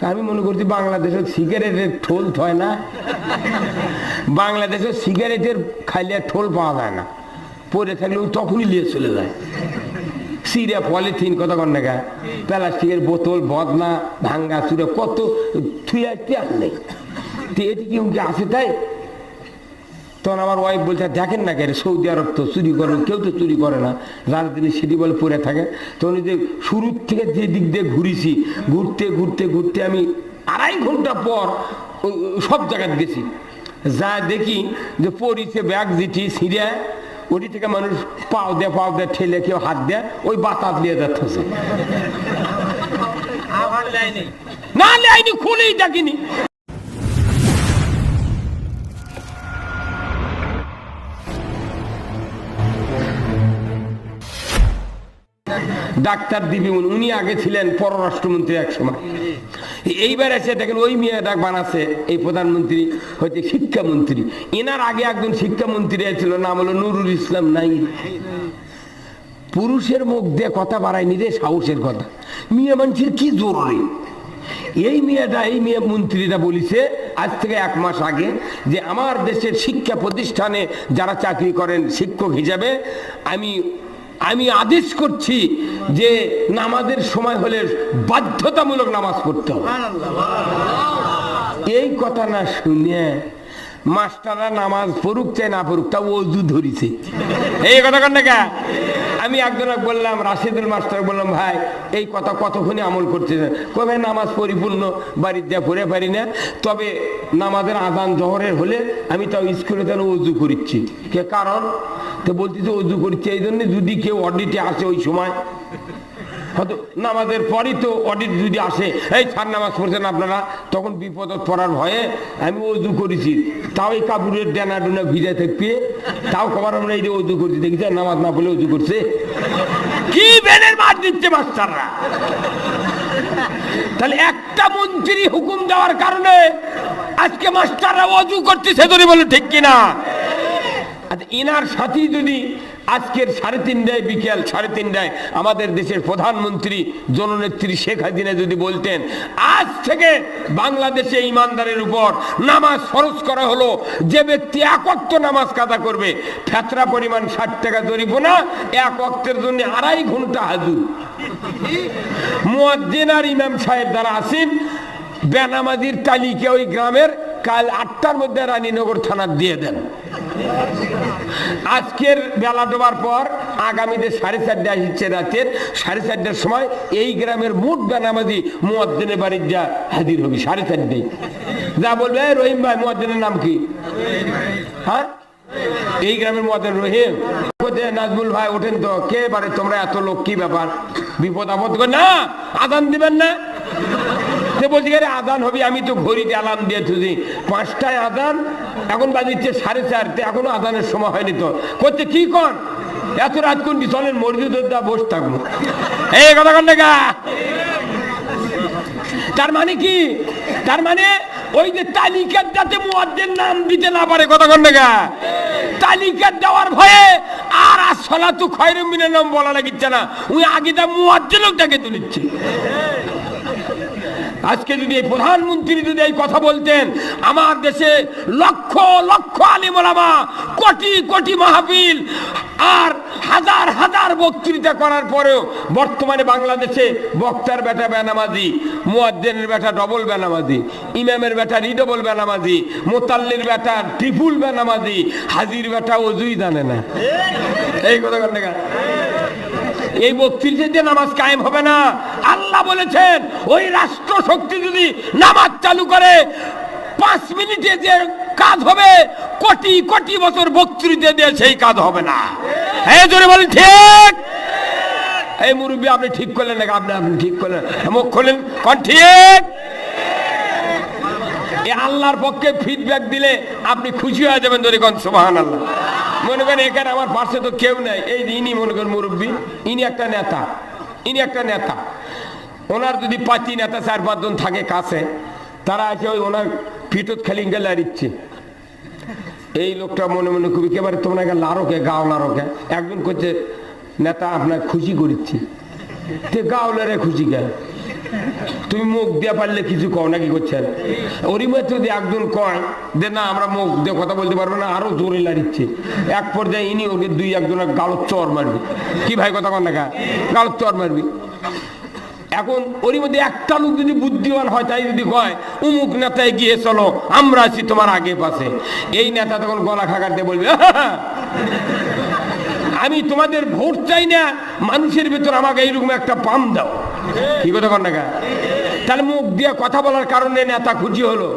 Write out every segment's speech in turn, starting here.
আমি মনে করছি বাংলাদেশে সিগারেটের ঠোল থয় না। বাংলাদেশে সিগারেটের খাইলে ঠোল পাওয়া যায় না। পরে থাকলে তখনই নিয়ে চলে যায়। সিরিয়া পলিথিন, কত না প্লাস্টিকের বোতল, বদনা, ভাঙ্গা চুরে, কত থুয়া আর নেই। এটি কি কি আছে তাই? তখন আমার ওয়াইফ বলছে দেখেন না কেন সৌদি আরব তো চুরি করে কেউ তো চুরি করে না। রাজধানী সিটি বলে পড়ে থাকে। তখন যে শুরুর থেকে যে দিক দিয়ে ঘুরিছি ঘুরতে ঘুরতে ঘুরতে আমি আড়াই ঘণ্টা পর সব জায়গায় গেছি। যা দেখি যে পরিছে ব্যাগ যেটি ছিঁড়ে ওটি থেকে মানুষ পাও দেয় পাও দেয় ঠেলে কেউ হাত দেয় ওই বাতাস দিয়ে যাচ্ছে। না লাইনি খুলেই দেখিনি। ডাক্তার দিবিমুন উনি আগে ছিলেন পররাষ্ট্রমন্ত্রী এক সময়। এইবার এসে দেখেন ওই মেয়ে ডাক বানাচ্ছে, এই প্রধানমন্ত্রী হচ্ছে শিক্ষামন্ত্রী। এনার আগে একজন শিক্ষামন্ত্রী ছিল, নাম হলো নুরুল ইসলাম নাই পুরুষের মুখ দিয়ে কথা বাড়ায়নি রে, সাহসের কথা। মেয়ে মানুষের কি জরুরি? এই মেয়েটা, এই মেয়ে মন্ত্রীরা বলিছে, আজ থেকে এক মাস আগে যে আমার দেশের শিক্ষা প্রতিষ্ঠানে যারা চাকরি করেন শিক্ষক হিসাবে, আমি আমি আদেশ করছি যে নামাজের সময় হলে বাধ্যতামূলক নামাজ পড়তে হবে। এই কথা না শুনে মাস্টাররা নামাজ পড়ুক চাই না পড়ুক তা অজু ধরিছে। এই কথা কন না আমি একজনক বললাম রাশিদুল মাস্টার বললাম ভাই এই কথা কতক্ষণই আমল করতেছেন কবে নামাজ পরিপূর্ণ বাড়ির যা পড়ে পারি না তবে নামাজের আদান জহরের হলে আমি তাও স্কুলে যেন অজু করিচ্ছি। কে কারণ? তো বলতেছে অজু করছি এই জন্য যদি কেউ অডিটে আসে ওই সময় হয়তো নামাজের পরই তো অডিট যদি আসে, এই ছাড় নামাজ পড়ছেন আপনারা? তখন বিপদ পড়ার ভয়ে আমি অজু করেছি। তাও এই কাপড়ের ডেনা ডুনা ভিজে থাকবে। তাও কবার আমরা এই অজু করছি দেখছি নামাজ না পড়লে অজু করছে। কি বেনের মার দিচ্ছে মাস্টাররা তাহলে একটা মন্ত্রী হুকুম দেওয়ার কারণে আজকে মাস্টাররা অজু করতেছে ধরে বলে ঠিক কিনা? আচ্ছা এনার সাথেই যদি আজকের সাড়ে তিনটায় বিকেল, সাড়ে তিনটায় আমাদের দেশের প্রধানমন্ত্রী জননেত্রী শেখ হাসিনা যদি বলতেন, আজ থেকে বাংলাদেশে ইমানদারের উপর নামাজ ফরজ করা হলো, যে ব্যক্তি এক অক্ত নামাজ কাদা করবে, ফেতরা পরিমাণ ষাট টাকা জরিমানা এক অক্তের জন্য আড়াই ঘণ্টা হাজুর। মুয়াজ্জিন আর ইমাম সাহেব দ্বারা আসেন বেনামাজির তালিকা ওই গ্রামের কাল আটটার মধ্যে রানীনগর থানার দিয়ে দেন। আজকের বেলা ডোবার পর আগামীতে সাড়ে চারটায় আসছে রাতের, সাড়ে চারটার সময় এই গ্রামের মোট বেনামাজি মুয়াজ্জিনের বাড়ির যা হাজির হবি, সাড়ে চারটায় যা বলবে রহিম ভাই, মুয়াজ্জিনের নাম কি? হ্যাঁ? এই গ্রামের মধ্যে রহিম। নাজমুল ভাই, ওঠেন তো। কে পারে তোমরা এত লোক, কি ব্যাপার? বিপদ আপদ না, আদান দিবেন না। সে বলছি, আরে আদান হবে, আমি তো ঘড়িতে অ্যালার্ম দিয়ে থুজি পাঁচটায় আদান, এখন বাজিচ্ছে সাড়ে চারটে, এখনও আদানের সময় হয়নি তো। করতে কি কর? এত রাত কোনটি? চলেন মসজিদের বসে থাকব। এই কথা কন না তার মানে কি? তার মানে ওই যে তালিকার যাতে মুয়াজ্জের নাম দিতে না পারে, কথা কন না? তালিকার দেওয়ার ভয়ে আর আসলা তো খয়রম মিনের নাম বলা লাগিচ্ছে না। ওই আগে তা মুয়াজ্জের লোকটাকে তুলিচ্ছে। আজকে যদি এই প্রধানমন্ত্রী যদি এই কথা বলতেন, আমার দেশে লক্ষ লক্ষ আলিমোলামা কোটি কোটি মাহফিল, আর হাজার হাজার বক্তৃতা করার পরেও বর্তমানে বাংলাদেশে বক্তার বেটা বেনামাজি, মুয়াজ্জেনের বেটা ডবল বেনামাজি, ইমামের বেটা রিডবল বেনামাজি, মোতাল্লির বেটা ট্রিপুল বেনামাজি, হাজির বেটা অজুই জানে না। এই কথা না? এই বক্তৃতাতে নামাজ কায়েম হবে না, আল্লাহ বলেছেন, ওই রাষ্ট্র শক্তি যদি নামাজ চালু করে, পাঁচ মিনিটে যে কাজ হবে, কোটি কোটি বছর বক্তৃতা দিয়ে সেই কাজ হবে না। হ্যাঁ জোরে বলেন, ঠিক? এই মুরব্বী, আপনি ঠিক করলেন নাকি? আপনি আপনি ঠিক করলেন। মুখ খোলেন, কন ঠিক? আল্লাহর পক্ষে ফিডব্যাক দিলে আপনি খুশি হয়ে যাবেন ধরে কোন সোহান আল্লাহ মনে করেন এখানে আমার পাশে তো কেউ নাই। এই ইনি মনে করেন মুরব্বী, ইনি একটা নেতা, ইনি একটা নেতা। ওনার যদি পাঁচটি নেতা চার পাঁচজন থাকে কাছে, তারা আছে ওই ওনার পিঠত খালি গেলে দিচ্ছে। এই লোকটা মনে মনে খুবই একেবারে তোমরা লারোকে, গাও লারোকে। একজন করছে নেতা আপনার খুশি করিচ্ছি। তে গাওলারে খুশি কে তুমি মুখ দিয়ে পারলে কিছু কও নাকি করছেন ওরই মধ্যে যদি একজন কয় যে না, আমরা মুখ দিয়ে কথা বলতে পারব না, আরও জোরে লাড়িচ্ছে। এক পর্যায়ে ইনি ওকে দুই একজনের গালত চর মারবি। কি ভাই কথা কন কা? গালত চর মারবি। এখন ওরই মধ্যে একটা লোক যদি বুদ্ধিমান হয়, তাই যদি কয়, উমুক নেতায় গিয়ে চলো, আমরা আছি তোমার আগে পাশে। এই নেতা তখন গলা খাকাতে বলবে আমি তোমাদের ভোট চাই না, মানুষের ভেতর আমাকে এইরকম একটা পাম দাও কি কথা কর না? তাহলে মুখ দিয়ে কথা বলার কারণে নেতা খুঁজি হলো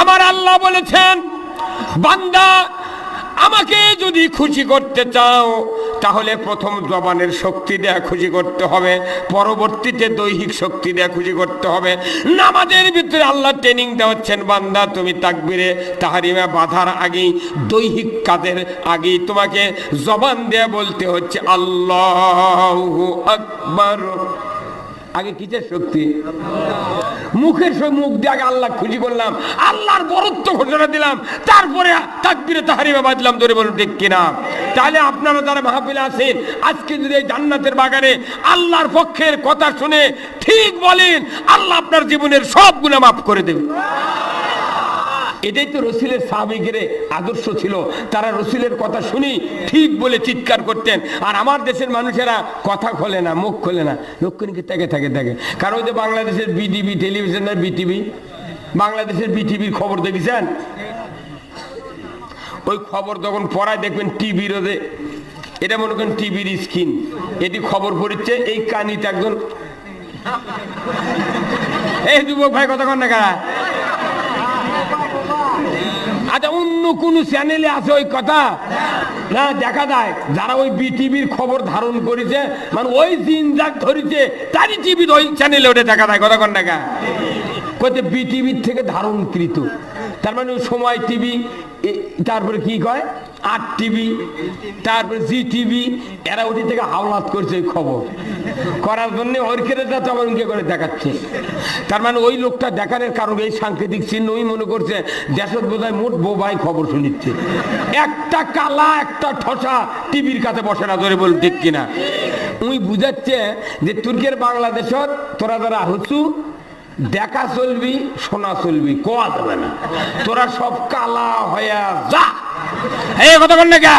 আমার আল্লাহ বলেছেন, বান্দা, আমাকে যদি খুশি করতে চাও তাহলে প্রথম জবানের শক্তি দেয়া খুঁজি করতে হবে, পরবর্তীতে দৈহিক শক্তি দেয়া খুঁজি করতে হবে। নামাজের ভিতরে আল্লাহ ট্রেনিং দেওয়াচ্ছেন, বান্দা তুমি তাকবিরে, তাহারিমা বাধার আগেই, দৈহিক কাজের আগেই তোমাকে জবান দেয়া বলতে হচ্ছে, আল্লাহ আকবার। আগে কিসের শক্তি? মুখের মুখ দিয়ে আগে আল্লাহ খুশি করলাম আল্লাহর বরত্ব ঘোষণা দিলাম। তারপরে তাকবিরে তাহারিমা বাঁধলাম, ধরে বলুন, ঠিক কিনা? তাহলে আপনারা যারা মাহফিলে আছেন, আজকে যদি এই জান্নাতের বাগানে আল্লাহর পক্ষের কথা শুনে ঠিক বলেন, আল্লাহ আপনার জীবনের সব গুণা মাফ করে দেবে। এটাই তো রসুলের সাহাবিকের আদর্শ ছিল। তারা রসুলের কথা শুনি ঠিক বলে চিৎকার করতেন। আর আমার দেশের মানুষেরা কথা খোলে না, মুখ খোলে না। লক্ষণীকে থেকে থাকে থাকে কারণ যে বাংলাদেশের বিটিভি, টেলিভিশন আর বিটিভি। বাংলাদেশের বিটিভির খবর দেখেছেন? ওই খবর যখন পড়ায় দেখবেন টিভির ওদের এটা মনে করেন টিভির স্ক্রিন। এটি খবর পড়ছে এই কানিতে একজন এই যুবক ভাই কথা কন না কারা আচ্ছা অন্য কোন চ্যানেলে আছে ওই কথা? না, দেখা যায়, যারা ওই বিটিভির খবর ধারণ করেছে মানে ওই দিন যাক ধরেছে, তারই টিভির ওই চ্যানেলে ওটা দেখা যায়, কথা কন কে বিটিভির থেকে ধারণকৃত। তার মানে সময় টিভি তারপরে কি কয়? আর টিভি, তারপরে জি টিভি, এরা ওটি থেকে হাওলাত করছে এই খবর। করার জন্য ওরকেরা চমনকে করে দেখাচ্ছে। তার মানে ওই লোকটা দেখানোর কারণে এই সাংকেতিক চিহ্ন ওই মনে করছে, দেশত বোধহয় মোট বোবাই খবর শুনিচ্ছে। একটা কালা, একটা ঠসা টিভির কাছে বসে না ধরে বল ঠিক কিনা? উই বুঝাচ্ছে যে তুর্কের বাংলাদেশত তোরা যারা হচ্ছু, দেখা চলবি, শোনা চলবি, কোয়া যাবে না। তোরা সব কালা হয়ে যা। এই কথা বল না?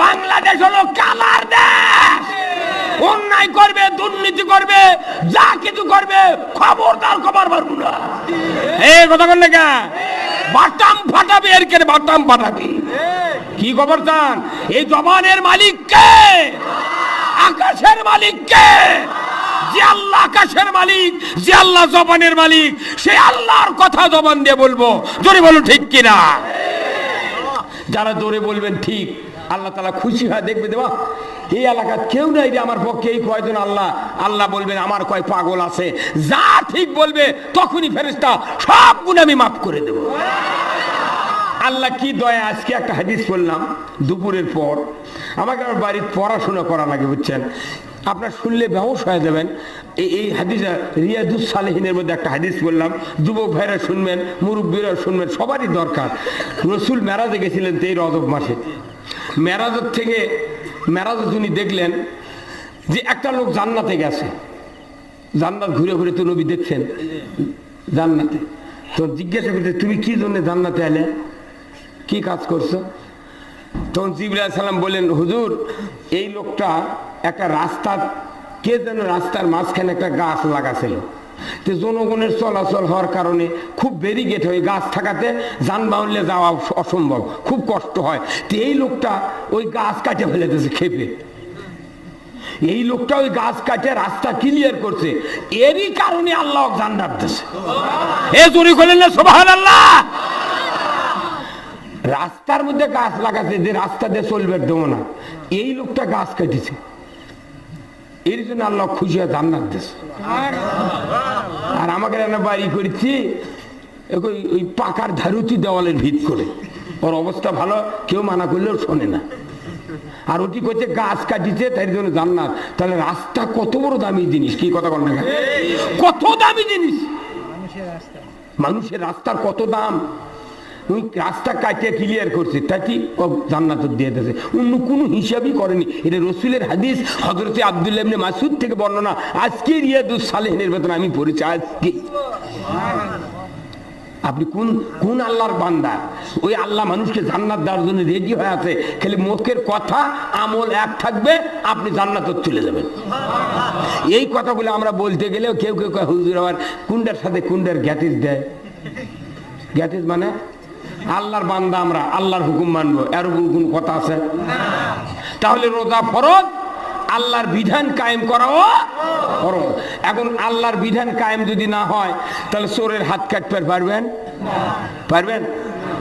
বাংলাদেশ হলো কালার দেশ। অন্যায় করবে, দুর্নীতি করবে, যা কিছু করবে, খবরদার খবর পারব না। এই কথা বল না বাটাম ফাটাবি এর কে বাটাম ফাটাবি। কি খবর চান এই জবানের মালিক কে? আকাশের মালিক কে? যে আল্লাহ আকাশের মালিক, যে আল্লাহ জবানের মালিক, সে আল্লাহর কথা জবান দিয়ে বলব। জোরে বলো ঠিক কিনা? যারা জোরে বলবেন, ঠিক। আল্লাহ তালা খুশি হয়, দেখবে দেবা এই এলাকার কেউ নাই রে আমার পক্ষে, এই কয়জন আল্লাহ আল্লাহ বলবেন, আমার কয় পাগল আছে। যা ঠিক বলবে, তখনই ফেরেস্তা সব গুণ আমি মাফ করে দেব। আল্লাহ কি দয়া, আজকে একটা হাদিস বললাম, দুপুরের পর। আমাকে আমার বাড়ির পড়াশোনা করা লাগে, বুঝছেন? আপনার শুনলে বেহস হয়ে যাবেন। এই হাদিস রিয়াদুস সালেহিনের মধ্যে একটা হাদিস বললাম, যুবক ভাইরা শুনবেন, মুরব্বীরা শুনবেন, সবারই দরকার। রসুল মেরাজে গেছিলেন তেই রজব মাসে। মেরাজের থেকে মেরাজে উনি দেখলেন যে একটা লোক জান্নাতে গেছে। জান্নাত ঘুরে ঘুরে তো নবী দেখছেন জান্নাতে। তো জিজ্ঞাসা করছে, তুমি কি জন্য জান্নাতে এলে? কি কাজ করছ? তখন জিবরা সালাম বললেন, হুজুর, এই লোকটা একটা রাস্তা, কে যেন রাস্তার মাঝখানে একটা গাছ লাগাছিল। তো জনগণের চলাচল হওয়ার কারণে খুব ব্যারিগেট হয়ে গাছ থাকাতে যানবাহনে যাওয়া অসম্ভব, খুব কষ্ট হয়। তো এই লোকটা ওই গাছ কাটে ফেলে দিয়েছে খেপে। এই লোকটা ওই গাছ কাটে রাস্তা ক্লিয়ার করছে। এরই কারণে আল্লাহ আল্লাহ রাস্তার মধ্যে গাছ লাগাছে, যে রাস্তা দিয়ে চলবে দেবো না। এই লোকটা গাছ কেটেছে। এর জন্য আল্লাহ খুশি হয়ে জান্নাত আর আমাকে রান্না বাড়ি করেছি ওই পাকার ধারুতি দেওয়ালের ভিত করে। ওর অবস্থা ভালো, কেউ মানা করলেও শোনে না। আর ওটি করছে গাছ কাটিছে তাই জন্য জান্নাত। তাহলে রাস্তা কত বড় দামি জিনিস, কি কথা বল না কত দামি জিনিস। মানুষের রাস্তার কত দাম? রাস্তা কাটিয়ে ক্লিয়ার করছে কি ও জান্নাত দিয়ে দিয়েছে। অন্য কোনো হিসাবই করেনি। এটা রসুলের হাদিস হজরতে আবদুল্লাহ ইবনে মাসুদ থেকে বর্ণনা। আজকে রিয়াদুস সালেহিনের বেতন আমি পড়েছি আজকে। আপনি কোন কোন আল্লাহর বান্দা? ওই আল্লাহ মানুষকে জান্নাত দেওয়ার জন্য রেডি হয়ে আছে। খালি মুখের কথা, আমল এক থাকবে, আপনি জান্নাত চলে যাবেন। এই কথাগুলো আমরা বলতে গেলেও কেউ কেউ হুজুর আবার কুন্ডার সাথে কুন্ডার গ্যাটিস দেয়। গ্যাটিস মানে? আল্লাহর বান্দা আমরা, আল্লাহর হুকুম মানবো। এরকম কোন কথা আছে? তাহলে রোজা ফরজ, আল্লাহর বিধান কায়েম করাও ফরজ। এখন আল্লাহর বিধান কায়েম যদি না হয়, তাহলে চোরের হাত কাটতে পারবেন? পারবেন?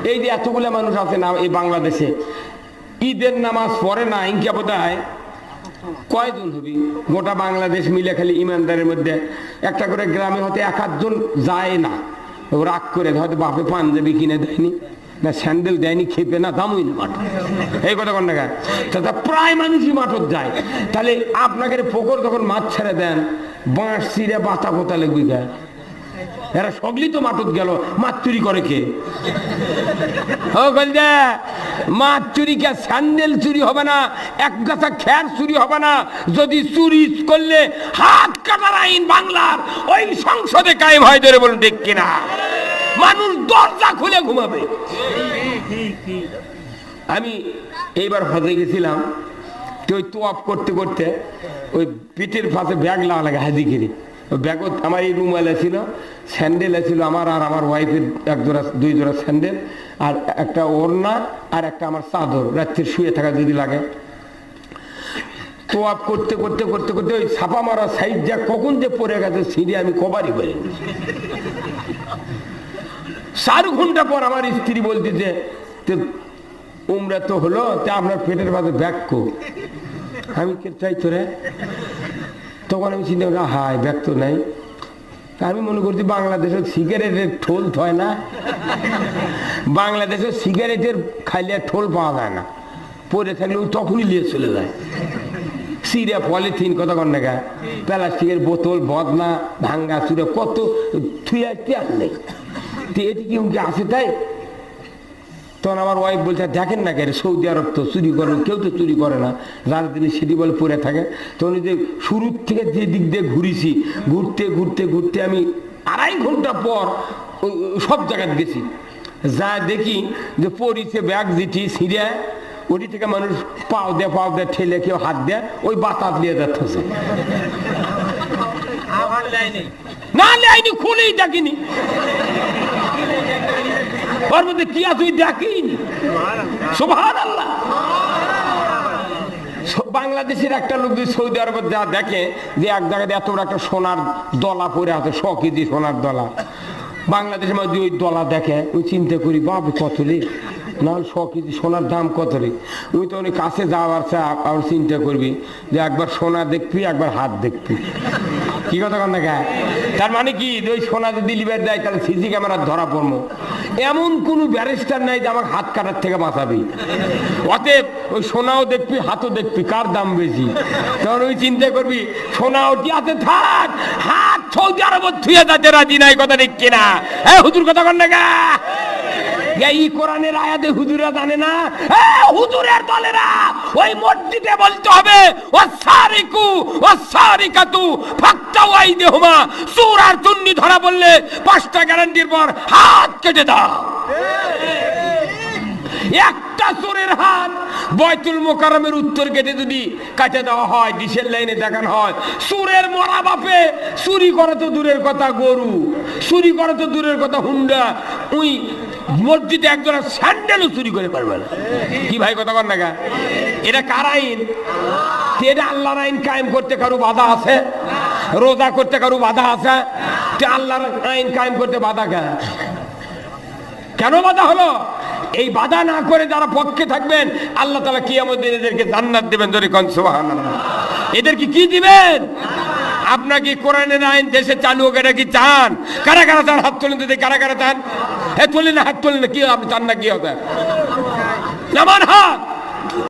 এই যে এতগুলো মানুষ আছে না এই বাংলাদেশে, ঈদের নামাজ পড়ে না, ইনকা বোধ হয় কয়জন হবি? গোটা বাংলাদেশ মিলে খালি ইমানদারের মধ্যে একটা করে গ্রামে হতে এক আধজন যায় না। রাগ করে হয়তো বাপে পাঞ্জাবি কিনে দেয়নি, না স্যান্ডেল দেয়নি, খেপে না, দামই না মাঠ। এই কথা কন না তা প্রায় মানুষই মাঠত যায়। তাহলে আপনাকে পুকুর তখন মাছ ছেড়ে দেন, বাঁশ চিরে বাতা কোথা লাগবে গায়ে এরা সবলি তো মাঠত গেল মাছ চুরি করে কে? ও বলছে মাছ চুরি কে স্যান্ডেল চুরি হবে না, এক গাছা খ্যার চুরি হবে না। যদি চুরি করলে হাত কাটার আইন বাংলার, ওই সংসদে কায়েম হয় ধরে বলুন, ঠিক কিনা? মানুষ দরজা খুলে ঘুমাবে। আমি এইবার হজে গেছিলাম, তো ওই তোয়াপ করতে করতে ওই পিঠের পাশে ব্যাগ লাগা লাগে হাজিগিরি। ব্যাগত আমার এই রুমাল ছিল স্যান্ডেল ছিল আমার আর আমার ওয়াইফের এক জোড়া, দুই জোড়া স্যান্ডেল আর একটা ওড়না আর একটা আমার চাদর রাত্রির শুয়ে থাকা যদি লাগে। তোয়াপ করতে করতে করতে করতে ওই ছাপা মারা সাইড যা কখন যে পড়ে গেছে, সিঁড়ি আমি কবারই পারিনি চার ঘণ্টা পর আমার স্ত্রী বলতেছে যে উমরা তো হলো, তা আপনার পেটের মাঝে ব্যাগ কো? আমি কে চাই তোরে তখন আমি চিন্তা করি হাই ব্যাগ তো নাই আমি মনে করছি বাংলাদেশের সিগারেটের ঠোল হয় না। বাংলাদেশের সিগারেটের খাইলে ঠোল পাওয়া যায় না। পরে থাকলে ও তখনই নিয়ে চলে যায়। সিরিয়া পলিথিন, কত কন? টাকা প্লাস্টিকের বোতল, বদনা, ভাঙ্গা চুরে, কত থুয়ে আর নেই। এটি কি আছে তাই? তখন আমার ওয়াইফ বলছে দেখেন না কেন সৌদি আরব তো চুরি করে কেউ তো চুরি করে না। রাজধানী সেটি বলে পড়ে থাকে। তখন যে শুরুর থেকে যে দিক দিয়ে ঘুরিছি ঘুরতে ঘুরতে ঘুরতে আমি আড়াই ঘণ্টা পর সব জায়গায় গেছি। যা দেখি যে পরিছে ব্যাগ যেটি ছিঁড়ে ওটি থেকে মানুষ পাও দেয় পাও দেয় ঠেলে কেউ হাত দেয় ওই বাতাস দিয়ে যাচ্ছে। না নেয়নি খুলেই দেখিনি। ওর মধ্যে কি আছে দেখিনি সুবহান আল্লাহ বাংলাদেশের একটা লোক যদি সৌদি আরবে যা দেখে যে এক জায়গায় এত বড় একটা সোনার দলা পরে আছে শ কেজি সোনার দলা। বাংলাদেশের মধ্যে ওই দলা দেখে ওই চিন্তা করি বাপ কত রে? না শ কেজি সোনার দাম কত রে? ওই তো অনেক কাছে যাওয়ার চা আর চিন্তা করবি যে একবার সোনা দেখবি একবার হাত দেখবি। কি কথা কন দেখা? তার মানে কি? ওই সোনা যদি লিবার দেয়, তাহলে সিসি ক্যামেরা ধরা পড়ব। এমন কোন ব্যারিস্টার নাই যে আমার হাত কাটার থেকে বাঁচাবি। অতএব ওই সোনাও দেখবি, হাতও দেখবি, কার দাম বেশি? তখন ওই চিন্তা করবি সোনা ওটি হাতে থাক, হাত সৌদি আরব থুয়ে যাতে রাজি নাই, কথা ঠিক কিনা? হ্যাঁ হুজুর কথা কন দেখা? এই কোরআনের আয়াতে হুজুরা জানে না? হুজুরের দলেরা ওই মসজিদে বলতে হবে ও সারিকু ও সারিকাতু ফাক্তা ওয়াই দেহমা। সুর আর চুন্নি ধরা বললে পাঁচটা গ্যারান্টির পর হাত কেটে দাও। একটা চোরের হাত। বয়তুল মোকারমের উত্তর গেটে যদি কাটে দেওয়া হয় ডিসেল লাইনে দেখানো হয়, সুরের মরা বাপে, চুরি করে তো দূরের কথা গরু, চুরি করে তো দূরের কথা হুন্ডা উই মসজিদে একজনের স্যান্ডেলও চুরি করে পারবে না। কি ভাই কথা কর না? এটা কার আইন? এটা আল্লাহর আইন কায়েম করতে কারও বাধা আছে? রোজা করতে কারও বাধা আছে? আল্লাহর আইন কায়েম করতে বাধা কেন বাধা হলো? এই বাধা না করে যারা পক্ষে থাকবেন, আল্লাহ তালা কি আমাদের এদেরকে জান্নাত দেবেন ধরে কনসোহান। এদেরকে কি দিবেন? আপনাকে কোরআনের আইন দেশে চালু হোক এটা কি চান? কারা কারা চান হাত তোলেন দিদি, কারা কারা চান হ্যাঁ তোলেন হাত না, কি আপনি চান না কি হবে? নামান হাত!